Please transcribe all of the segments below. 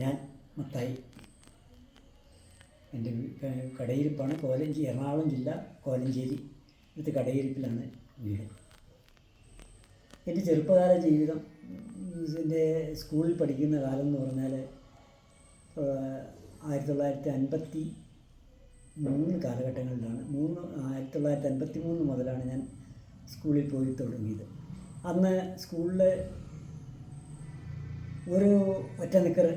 ഞാൻ മത്തായി എന്റെ കടയിരിപ്പാണ് കോലഞ്ചി എറണാകുളം ജില്ല കോലഞ്ചേരി. ഇത് കടയിരിപ്പിലാണ് വീട്. എന്റെ ചെറുപ്പകാല ജീവിതം എന്റെ സ്കൂളിൽ പഠിക്കുന്ന കാലം എന്ന് പറഞ്ഞാൽ ആയിരത്തി തൊള്ളായിരത്തി അൻപത്തി മൂന്ന് കാലഘട്ടങ്ങളിലാണ്. മൂന്ന് ആയിരത്തി തൊള്ളായിരത്തി അൻപത്തി മൂന്ന് മുതലാണ് ഞാൻ സ്കൂളിൽ പോയി തുടങ്ങിയത്. അന്ന് സ്കൂളിൽ ഒരു ഒറ്റ നിക്കർ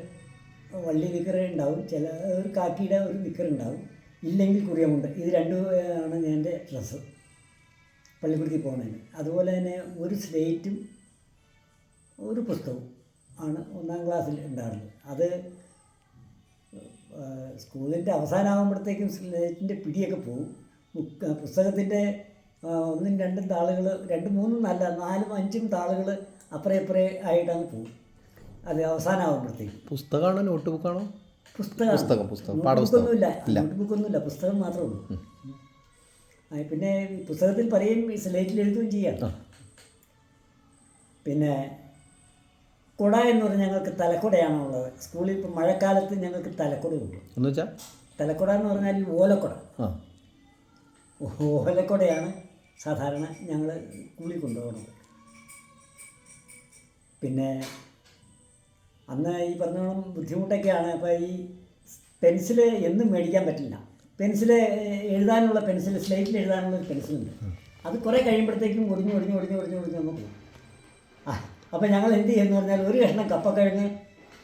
വള്ളി നിക്കർ ഉണ്ടാവും. ചില ഒരു കാക്കിയുടെ ഒരു നിക്കർ ഉണ്ടാവും. ഇല്ലെങ്കിൽ കുറിയമുണ്ട്. ഇത് രണ്ടും ആണ് എന്റെ ഡ്രസ്സ്. പള്ളിക്കുടത്തിൽ പോകുന്നതിന്. അതുപോലെ തന്നെ ഒരു സ്ലേറ്റും ഒരു പുസ്തകവും ആണ് ഒന്നാം ക്ലാസ്സിൽ ഉണ്ടാകുന്നത് അത് സ്കൂളിന്റെ അവസാനമാകുമ്പോഴത്തേക്കും സ്ലേറ്റിന്റെ പിടിയൊക്കെ പോകും പുസ്തകത്തിന്റെ ഒന്നും രണ്ടും താളുകൾ രണ്ടും മൂന്നും നല്ല നാലും അഞ്ചും താളുകൾ അപ്പുറേ അപ്പുറേ ആയിട്ടങ്ങ് പോകും അത് അവസാനമാകുമ്പോഴത്തേക്കും പുസ്തകമാണോ നോട്ട് ബുക്കാണോ പുസ്തകം പുസ്തകം, പുസ്തകം. പാഠപുസ്തകമൊന്നുമില്ല നോട്ട് ബുക്കൊന്നുമില്ല പുസ്തകം മാത്രമേ ഉള്ളൂ. പിന്നെ പുസ്തകത്തിൽ പറയും സ്ലേറ്റിൽ എഴുതുകയും ചെയ്യാം. പിന്നെ കുട എന്ന് പറഞ്ഞാൽ ഞങ്ങൾക്ക് തലക്കുടയാണ് ഉള്ളത്? സ്കൂളിൽ ഇപ്പം മഴക്കാലത്ത് ഞങ്ങൾക്ക് തലക്കുടയുണ്ട്. എന്ന് വെച്ചാൽ തലക്കുട എന്ന് പറഞ്ഞാൽ ഓലക്കുട. ഓലക്കുടയാണ് സാധാരണ ഞങ്ങൾ സ്കൂളിൽ കൊണ്ടുപോകുന്നത്. പിന്നെ അന്ന് ഈ പറഞ്ഞോളം ബുദ്ധിമുട്ടൊക്കെയാണ്. അപ്പോൾ ഈ പെൻസിൽ എന്നും മേടിക്കാൻ പറ്റില്ല. പെൻസിൽ എഴുതാനുള്ള പെൻസിൽ സ്ലേറ്റിൽ എഴുതാനുള്ള ഒരു പെൻസിലുണ്ട്. അത് കുറേ കഴിയുമ്പോഴത്തേക്കും ഒടിഞ്ഞ് ഒടിഞ്ഞ് ഒടിഞ്ഞ് ഒടിഞ്ഞ് ഒടിഞ്ഞ് വന്നു പോകും. ആ അപ്പോൾ ഞങ്ങൾ എന്ത് ചെയ്യുന്നു പറഞ്ഞാൽ ഒരു കഷ്ണം കപ്പ കഴിഞ്ഞ്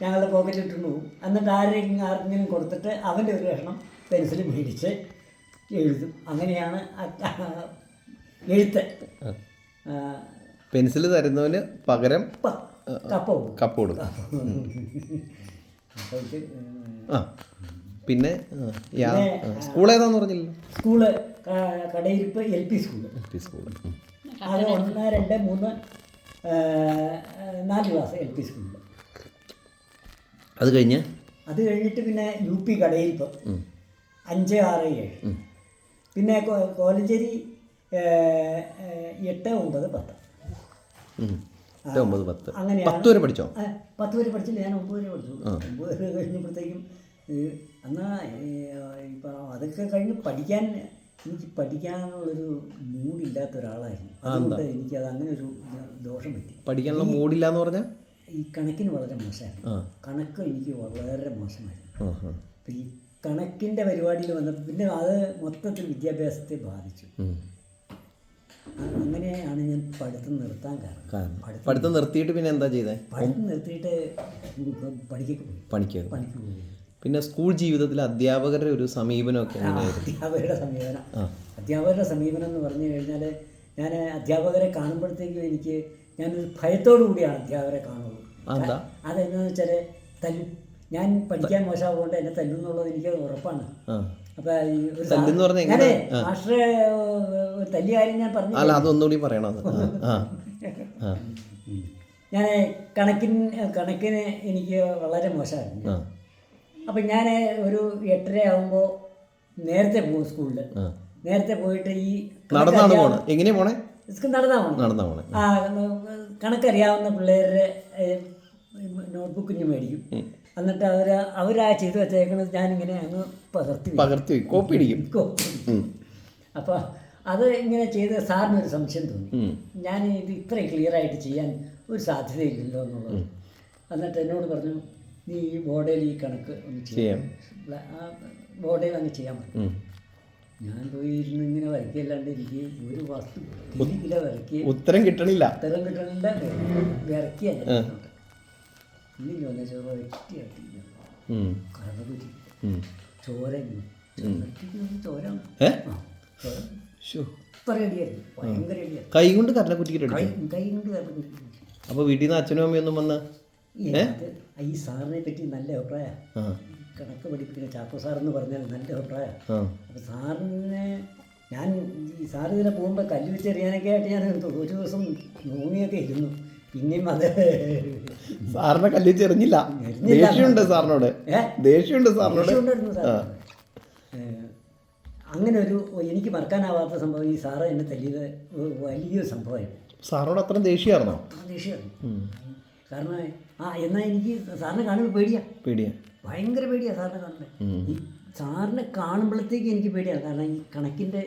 ഞങ്ങളുടെ പോക്കറ്റ് ഇട്ടുകൊണ്ട് പോകും. എന്നിട്ട് ആരെങ്കിലും ആർക്കെങ്കിലും കൊടുത്തിട്ട് അവന്റെ ഒരു കഷ്ണം പെൻസിൽ മേടിച്ച് എഴുതും. അങ്ങനെയാണ് എഴുത്ത്. പെൻസിൽ തരുന്നവന് പകരം കപ്പ കപ്പ് കൊടുക്കും. ആ. പിന്നെ സ്കൂൾ ഏതാന്ന് പറഞ്ഞില്ല school Kadayiruppu L P school L P school. അത് ഒന്ന് രണ്ട് മൂന്ന് നാല് ക്ലാസ് എൽ പി സ്കൂളിൽ അത് കഴിഞ്ഞ്? അത് കഴിഞ്ഞിട്ട് പിന്നെ യു പി കടയിരിപ്പ്. അഞ്ച് ആറ് ഏഴ്. പിന്നെ കോലഞ്ചേരി എട്ട് ഒമ്പത് പത്ത്. എട്ട് ഒമ്പത് പത്ത്. അങ്ങനെ പത്ത് വരെ പഠിച്ചോ? പത്ത് വരെ പഠിച്ചില്ല. ഞാൻ ഒമ്പത് വരെ പഠിച്ചു. ഒമ്പത് വരെ കഴിഞ്ഞപ്പോഴത്തേക്കും എന്നാ ഇപ്പം അതൊക്കെ കഴിഞ്ഞ് പഠിക്കാൻ എനിക്ക് പഠിക്കാനുള്ളൊരു മൂഡില്ലാത്ത ഒരാളായിരുന്നു. അതുകൊണ്ട് എനിക്കത് അങ്ങനെ ഒരു ദോഷം പറ്റി. പഠിക്കാനുള്ള മൂടില്ല എന്ന് പറഞ്ഞാൽ ഈ കണക്കിന് വളരെ മോശമായിരുന്നു. കണക്ക് എനിക്ക് വളരെ മോശമായിരുന്നു. ഈ കണക്കിന്റെ പരിപാടിയിൽ വന്നപ്പോൾ പിന്നെ അത് മൊത്തത്തിൽ വിദ്യാഭ്യാസത്തെ ബാധിച്ചു. അങ്ങനെയാണ് ഞാൻ പഠിത്തം നിർത്താൻ കാരണം. പഠിത്തം നിർത്തിയിട്ട് പിന്നെ എന്താ ചെയ്തേ? പഠിത്തം നിർത്തിയിട്ട് പണിക്ക് പണിക്ക് പിന്നെ സ്കൂൾ ജീവിതത്തിൽ അധ്യാപകരുടെ ഒരു സമീപനമൊക്കെ അധ്യാപകരുടെ സമീപനം. അധ്യാപകരുടെ സമീപനം എന്ന് പറഞ്ഞു കഴിഞ്ഞാൽ ഞാൻ അധ്യാപകരെ കാണുമ്പോഴത്തേക്കും എനിക്ക് ഞാനൊരു ഭയത്തോടു കൂടിയാണ് അധ്യാപകരെ കാണുന്നത്. അതെന്താ അതെന്താണെന്ന് വെച്ചാൽ തല്ലു ഞാൻ പഠിക്കാൻ മോശമാകൊണ്ട് എന്നെ തല്ലു എന്നുള്ളത് എനിക്ക് ഉറപ്പാണ്. അല്ല അതൊന്നുകൂടി പറയണം ഞാൻ കണക്കിന് കണക്കിന് എനിക്ക് വളരെ മോശമായിരുന്നു. അപ്പൊ ഞാൻ ഒരു എട്ടര ആകുമ്പോൾ നേരത്തെ പോകും സ്കൂളിൽ ആ. നേരത്തെ പോയിട്ട് ഈ നടന്നാണ് പോണേ? എങ്ങനെ പോണേ? നടന്നാ പോണേ. ആ കണക്കറിയാവുന്ന പിള്ളേരുടെ നോട്ട്ബുക്ക് ഞാൻ മേടിക്കും. എന്നിട്ട് അവർ അവരാ ചെയ്ത് വെച്ചേക്കുന്നത് ഞാനിങ്ങനെ അങ്ങ് പകർത്തി. പകർത്തി. കോപ്പി അടിക്കും കോപ്പി അപ്പോൾ അത് ഇങ്ങനെ ചെയ്ത് സാറിനൊരു സംശയം തോന്നി. ഞാൻ ഇത് ഇത്ര ക്ലിയർ ആയിട്ട് ചെയ്യാൻ ഒരു സാധ്യതയില്ലല്ലോ എന്നുള്ളത്. എന്നിട്ട് എന്നോട് പറഞ്ഞു നീ ഈ ബോർഡിൽ ഈ കണക്ക് ഒന്ന് ചെയ്യാം. ആ ബോർഡിൽ അങ്ങ് ചെയ്യാൻ പറ്റും. ഞാൻ പോയി ഇരുന്ന് ഇങ്ങനെ വരയ്ക്കല്ലാണ്ട് എനിക്ക് ഒരു വസ്തു വരയ്ക്കുക ഉത്തരം കിട്ടണില്ല. ഉത്തരം കിട്ടണില്ല. വിറക്കിയ ഇന്നില്ല ഒന്ന് ചോറ് വെട്ടി ഉം. കറകുറ്റി ഉം. ചോര കൈ കൊണ്ട് കരല കുറ്റിക്കിട്ട് കൈ അടിച്ചു കൈ കൊണ്ട് അപ്പൊ വീട്ടിൽ നിന്ന് അച്ഛനും അമ്മയും ഒന്നും വന്ന്? ഈ സാറിനെ പറ്റി നല്ല അഭിപ്രായം. കണക്ക് പഠിപ്പിക്കുന്ന ചാക്കോ സാർ എന്ന് പറഞ്ഞാൽ നല്ല അഭിപ്രായം. ആ. അപ്പോൾ സാറിനെ ഞാൻ ഈ സാറ് ഇതിനെ പോകുമ്പോൾ കല്ല് വെച്ചെറിയാനൊക്കെ ആയിട്ട് ഞാൻ ഒരു ദിവസം നോങ്ങിയൊക്കെ ഇരുന്നു. പിന്നെയും അത് സാറിനെ കല്ല് വെച്ചെറിഞ്ഞില്ല ദേഷ്യമുണ്ട് സാറിനോട്? ദേഷ്യമുണ്ട് സാറിനോട്. അങ്ങനെ ഒരു എനിക്ക് മറക്കാനാവാത്ത സംഭവം ഈ സാറ് എന്നെ തല്ലിയത് വലിയ വലിയൊരു സംഭവമായിരുന്നു. സാറിനോട് അത്ര ദേഷ്യമായിരുന്നോ? ദേഷ്യമായിരുന്നു. കാരണം ആ എന്നാൽ എനിക്ക് സാറിനെ കാണുമ്പോൾ പേടിയാ. പേടിയാ. ഭയങ്കര പേടിയാ സാറിനെ കാണുന്നത് ഈ സാറിനെ കാണുമ്പോഴത്തേക്ക് എനിക്ക് പേടിയാണ് കാരണം ഈ കണക്കിന്റെ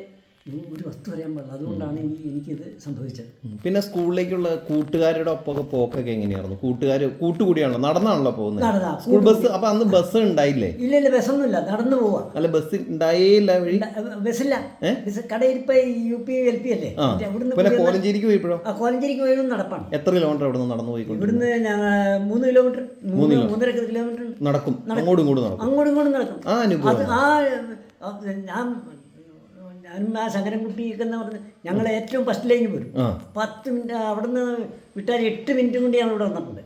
ഒരു വസ്തു പറയാൻ പാടില്ല. അതുകൊണ്ടാണ് എനിക്ക് എനിക്കിത് സംഭവിച്ചത്. പിന്നെ സ്കൂളിലേക്കുള്ള കൂട്ടുകാരുടെ ഒപ്പമൊക്കെ പോക്കൊക്കെ എങ്ങനെയായിരുന്നു? കൂട്ടുകാർ കൂട്ടുകൂടിയാണോ നടന്നാണല്ലോ പോകുന്നത്? സ്കൂൾ ബസ് അപ്പൊ അന്ന് ബസ് ഉണ്ടായില്ലേ? ഇല്ല ഇല്ല ബസ്സൊന്നുമില്ല. നടന്നു പോവാ. അല്ല ബസ് ഉണ്ടായില്ല വഴി? ബസ്സില്ല. ബസ് കടയിൽ ഇപ്പൊ യു പി എൽ പി അല്ലേ? പിന്നെ പോയി- കോലഞ്ചേരിക്ക് പോയപ്പോഴോ കോലഞ്ചേരിക്ക് പോയതും നടപ്പാണ്. എത്ര കിലോമീറ്റർ ഇവിടെ നിന്ന് നടന്നു പോയിക്കൊണ്ട് ഇവിടുന്ന് ഞങ്ങൾ മൂന്ന് കിലോമീറ്റർ മൂന്ന് മൂന്നര കിലോമീറ്റർ. നടക്കും. അങ്ങോട്ടും ഇങ്ങോട്ടും നടക്കും. അങ്ങോട്ടും ഇങ്ങോട്ടും നടക്കും. ആ അനുഭവം. ആ ആ, ഞാൻ ഞാനും ആ ശങ്കരൻകുട്ടിയൊക്കെ എന്ന് പറഞ്ഞ് ഞങ്ങൾ ഏറ്റവും ഫസ്റ്റ് ലൈനിൽ വരും പത്ത് മിനിറ്റ് അവിടുന്ന് വിട്ടാൽ എട്ട് മിനിറ്റ് കൊണ്ട് ഞങ്ങൾ ഇവിടെ വന്നിട്ടുണ്ട്.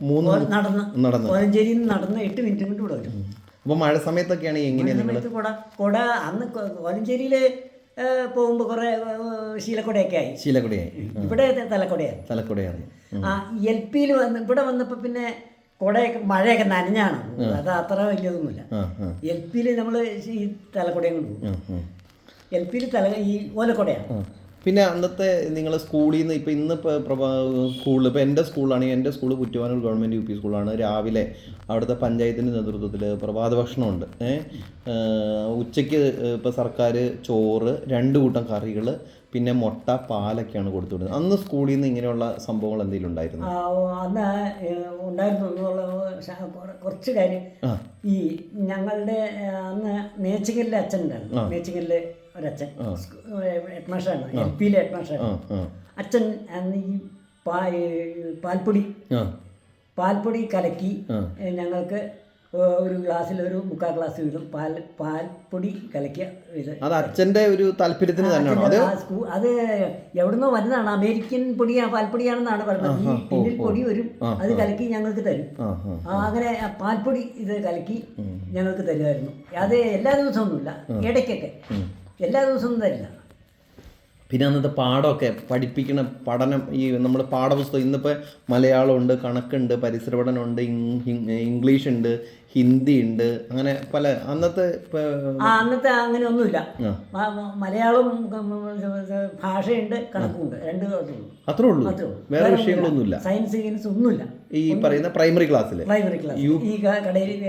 നടന്ന് കോലഞ്ചേരിയിൽ നിന്ന് നടന്ന് എട്ട് മിനിറ്റ് കൊണ്ട് ഇവിടെ വരും. അപ്പോൾ മഴ സമയത്തൊക്കെയാണ് എങ്ങനെയാ നിങ്ങൾ സമയത്ത് കുട കുട അന്ന് കോലഞ്ചേരിയിൽ പോകുമ്പോൾ കുറേ ശീലക്കുടയൊക്കെ ആയി. ശീലക്കുടയായി. ഇവിടെ തലക്കുടയായി തലക്കുടയാണ്. ആ എൽ പിയിൽ വന്ന് ഇവിടെ വന്നപ്പോൾ പിന്നെ കുടയൊക്കെ മഴയൊക്കെ നനഞ്ഞാണ്. അത് അത്ര വലിയതൊന്നുമില്ല. എൽ പിയിൽ നമ്മൾ ഈ തലക്കുടയും കൊണ്ട് പോകും. എൽ പിയിൽ തല ഈ ഓലക്കൊടയാണ് പിന്നെ അന്നത്തെ നിങ്ങൾ സ്കൂളിൽ നിന്ന് ഇപ്പം ഇന്ന് സ്കൂളിൽ ഇപ്പോൾ എന്റെ സ്കൂളാണെങ്കിൽ എന്റെ school Kuttuvanur government U P സ്കൂളാണ്. രാവിലെ അവിടുത്തെ പഞ്ചായത്തിന്റെ നേതൃത്വത്തിൽ പ്രഭാത ഭക്ഷണമുണ്ട്. ഉച്ചയ്ക്ക് ഇപ്പോൾ സർക്കാർ ചോറ് രണ്ട് കൂട്ടം കറികൾ പിന്നെ മുട്ട പാലൊക്കെയാണ് കൊടുത്തു വിടുന്നത് അന്ന് സ്കൂളിൽ നിന്ന് ഇങ്ങനെയുള്ള സംഭവങ്ങൾ എന്തെങ്കിലും ഉണ്ടായിരുന്നു? അന്ന് ഉണ്ടായിരുന്നു കുറച്ച് കാര്യം. ഈ ഞങ്ങളുടെ അന്ന് മേച്ചിങ്ങലിലെ അച്ഛൻ ഉണ്ടായിരുന്നു. മേച്ചിങ്ങലിലെ ഒരച്ഛൻ ഹെഡ് മാഷാണ് എൽ പിയിലെ ഹെഡ് മാഷാണ് ആ. ആ അച്ഛൻ അന്ന് ഈ പാൽപ്പൊടി പാൽപ്പൊടി കലക്കി ഞങ്ങൾക്ക് ഒരു ഗ്ലാസ്സിൽ ഒരു മുക്കാൽ ഗ്ലാസ് വീതം പാൽ പാൽപ്പൊടി കലക്കിയ ഇത്. അത് അച്ഛന്റെ ഒരു താല്പര്യത്തിന് തന്നെയാണോ? അത് അത് എവിടുന്നോ വരുന്നതാണ് അമേരിക്കൻ പൊടിയാ പാൽപ്പൊടിയാണെന്നാണ് പറയുന്നത് ഈ ടിന്നിൽ പൊടി വരും. അത് കലക്കി ഞങ്ങൾക്ക് തരും. അങ്ങനെ പാൽപ്പൊടി ഇത് കലക്കി ഞങ്ങൾക്ക് തരുമായിരുന്നു. അത് എല്ലാ ദിവസമൊന്നുമില്ല ഇടയ്ക്കൊക്കെ. എല്ലാ ദിവസവും തരില്ല. പിന്നെ അന്നത്തെ പാഠമൊക്കെ പഠിപ്പിക്കണ പഠനം ഈ നമ്മുടെ പാഠപുസ്തകം ഇന്നിപ്പോൾ മലയാളമുണ്ട് കണക്കുണ്ട് പരിസര പഠനമുണ്ട് ഇംഗ്ലീഷ് ഉണ്ട് ഹിന്ദി ഉണ്ട് അങ്ങനെ പല അന്നത്തെ അന്നത്തെ അങ്ങനെ ഒന്നുമില്ല മലയാളം ഭാഷയുണ്ട് കണക്കുണ്ട് രണ്ട് അത്രേ ഉള്ളൂ. വേറെ വിഷയങ്ങളൊന്നുമില്ല. സയൻസ് സയൻസ് ഒന്നുമില്ല. ഈ പറയുന്ന പ്രൈമറി ക്ലാസ്സിൽ primary class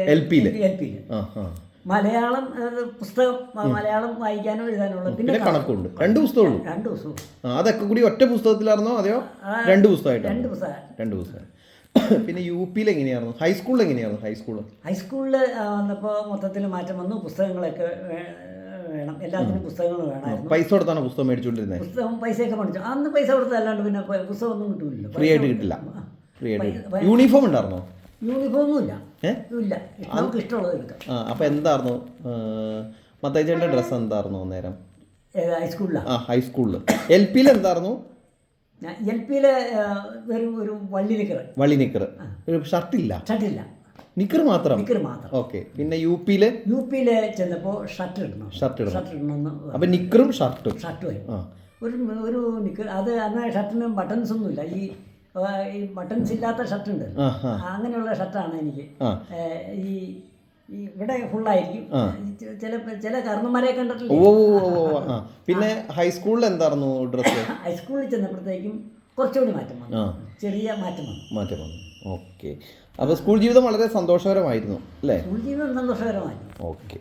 L P L പിയിൽ ആ ആ. മലയാളം പുസ്തകം മലയാളം വായിക്കാനോ എഴുതാനുള്ള പിന്നെ കണക്കുണ്ട്. രണ്ട് പുസ്തകമുള്ളൂ. രണ്ട് പുസ്തകം അതൊക്കെ കൂടി ഒറ്റ പുസ്തകത്തിലായിരുന്നോ? അതെയോ? രണ്ട് പുസ്തകമായിട്ട് രണ്ട് പുസ്തകം രണ്ട് പുസ്തകം. പിന്നെ യു പിയിൽ എങ്ങനെയായിരുന്നു? ഹൈസ്കൂളിൽ എങ്ങനെയായിരുന്നു? ഹൈസ്കൂൾ ഹൈസ്കൂളിൽ വന്നപ്പോൾ മൊത്തത്തിൽ മാറ്റം വന്നു. പുസ്തകങ്ങളൊക്കെ വേണം. എല്ലാത്തിനും പുസ്തകങ്ങൾ വേണമായിരുന്നു. പൈസ കൊടുത്താണ് പുസ്തകം മേടിച്ചുകൊണ്ടിരുന്നത് പുസ്തകം പൈസയൊക്കെ മേടിച്ചു. അന്ന് പൈസ കൊടുത്തല്ലാണ്ട് പിന്നെ പുസ്തകം ഒന്നും കിട്ടൂല. ഫ്രീ ആയിട്ട് കിട്ടില്ല. ഫ്രീ ആയിട്ട്. യൂണിഫോം ഉണ്ടായിരുന്നോ? യൂണിഫോമും ഇല്ല. നമുക്ക് ഇഷ്ടമുള്ളത് എടുക്കാം ആ അപ്പോൾ എന്തായിരുന്നു മത്തയ്ച്ചേന്റെ ഡ്രസ്സ് എന്തായിരുന്നു അന്നേരം? ഏത് ഹൈസ്കൂളിലാണ് ആ ഹൈസ്കൂളിൽ എൽ പിയിൽ എന്തായിരുന്നു എൽ പി വെറും ഒരു വള്ളി നിക്കർ വള്ളി നിക്കർ ഒരു ഷർട്ടില്ല? ഷർട്ടില്ല. നിക്കർ മാത്രം? നിക്കർ മാത്രം. ഓക്കെ. പിന്നെ യു പിയിൽ യു പിയിൽ ചെന്നപ്പോൾ ഷർട്ട് ഇടണം. ഷർട്ട് ഇടണം. ഷർട്ട് ഇടണമെന്ന് അപ്പം നിക്കറും ഷർട്ടും. ഷർട്ടും ഒരു ഒരു നിക്കർ അത് അന്ന് ഷർട്ടിന് ബട്ടൺസ് ഒന്നുമില്ല. ഈ ഈ ബട്ടൺസ് ഇല്ലാത്ത ഷർട്ട് ഉണ്ട്. അങ്ങനെയുള്ള ഷർട്ടാണ് എനിക്ക്. ഈ ഇവിടെ ഫുള്ളായിരിക്കും ചില ചില കർണന്മാരെ കണ്ടിട്ടില്ല? പിന്നെ ഹൈസ്കൂളിൽ എന്തായിരുന്നു ഡ്രസ് ഹൈസ്കൂളിൽ ചെന്നപ്പോഴത്തേക്കും കുറച്ചുകൂടി മാറ്റം വന്നു. ചെറിയ മാറ്റം വന്നു. മാറ്റം വന്നു. ഓക്കെ. അപ്പോൾ സ്കൂൾ ജീവിതം വളരെ സന്തോഷകരമായിരുന്നു അല്ലേ? സ്കൂൾ ജീവിതം സന്തോഷകരമായിരുന്നു. ഓക്കെ.